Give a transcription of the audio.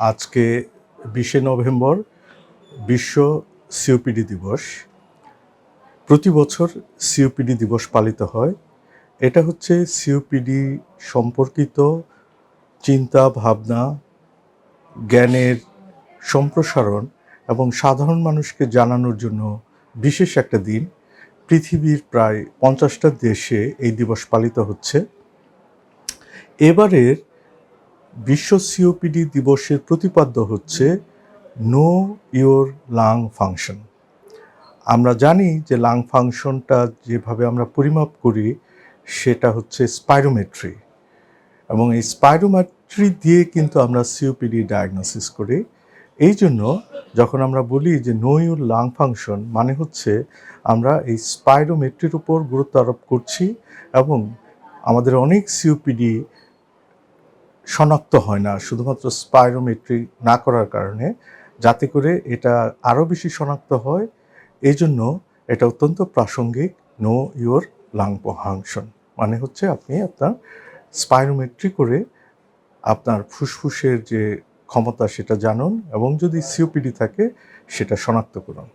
আজকে বিশে নভেম্বর বিশ্ব সিওপিডি দিবস। প্রতি বছর সিওপিডি দিবস পালিত হয়। এটা হচ্ছে সিওপিডি সম্পর্কিত চিন্তা, ভাবনা, জ্ঞানের সম্প্রসারণ এবং সাধারণ মানুষকে জানানোর জন্য বিশেষ একটা দিন। পৃথিবীর প্রায় পঞ্চাশটা দেশে এই দিবস পালিত হচ্ছে। এবারের বিশ্ব সিওপিডি দিবসের প্রতিপাদ্য হচ্ছে নো ইওর লাং ফাংশন আমরা জানি যে লাং ফাংশনটা যেভাবে আমরা পরিমাপ করি, সেটা হচ্ছে স্পাইরোমেট্রি এবং এই স্পাইরোমেট্রি দিয়ে কিন্তু আমরা সিওপিডি ডায়াগনোসিস করি। এই জন্য যখন আমরা বলি যে নো ইউর লাং ফাংশন মানে হচ্ছে আমরা এই স্পাইরোমেট্রির উপর গুরুত্ব আরোপ করছি এবং আমাদের অনেক সিওপিডি শনাক্ত হয় না, শুধুমাত্র স্পাইরোমেট্রি না করার কারণে, যাতে করে এটা আরও বেশি শনাক্ত হয়। এই জন্য এটা অত্যন্ত প্রাসঙ্গিক নো ইউর লাং ফাংশন মানে হচ্ছে আপনি আপনার স্পাইরোমেট্রি করে আপনার ফুসফুসের যে ক্ষমতা সেটা জানুন এবং যদি সিওপিডি থাকে, সেটা শনাক্ত করুন।